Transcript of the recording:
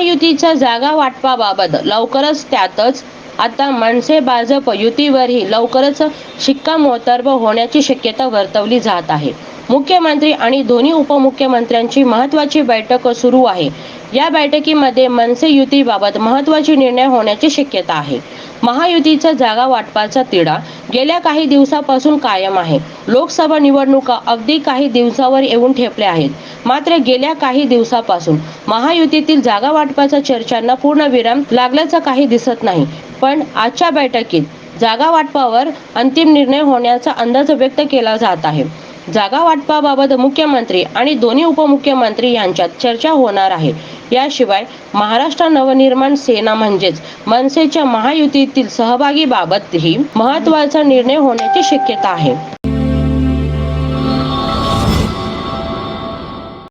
महायुतीच्या जागा वाटपाबाबत लवकरच त्यातच आता मनसे भाजप युतीवरही लवकरच शिक्कामोर्तब होण्याची शक्यता वर्तवली जात आहे. मुख्यमंत्री आणि दोन्ही उपमुख्यमंत्र्यांची महत्वाची बैठक सुरू आहे. या बैठकीमध्ये मनसे युतीबाबत महत्त्वाचे निर्णय होण्याची शक्यता आहे. महायुतीचा जागा वाटपाचा तिढा गेल्या काही दिवसापासून कायम आहे. लोकसभा निवडणुका अगदी काही दिवसावर येऊन ठेपल्या आहेत. मात्र गेल्या काही दिवसापासून महायुतीतील जागा वाटपाच्या चर्चांना पूर्ण विराम लागल्याचं काही दिसत नाही. पण आजच्या बैठकीत जागा वाटपावर अंतिम निर्णय होण्याचा अंदाज व्यक्त केला जात आहे. जागा वाटपाबाबत मुख्यमंत्री आणि दोन्ही उपमुख्यमंत्री यांच्यात चर्चा होणार आहे. याशिवाय महाराष्ट्र नवनिर्माण सेना म्हणजेच मनसेच्या महायुतीतील सहभागीबाबतही महत्त्वाचा निर्णय होण्याची शक्यता आहे.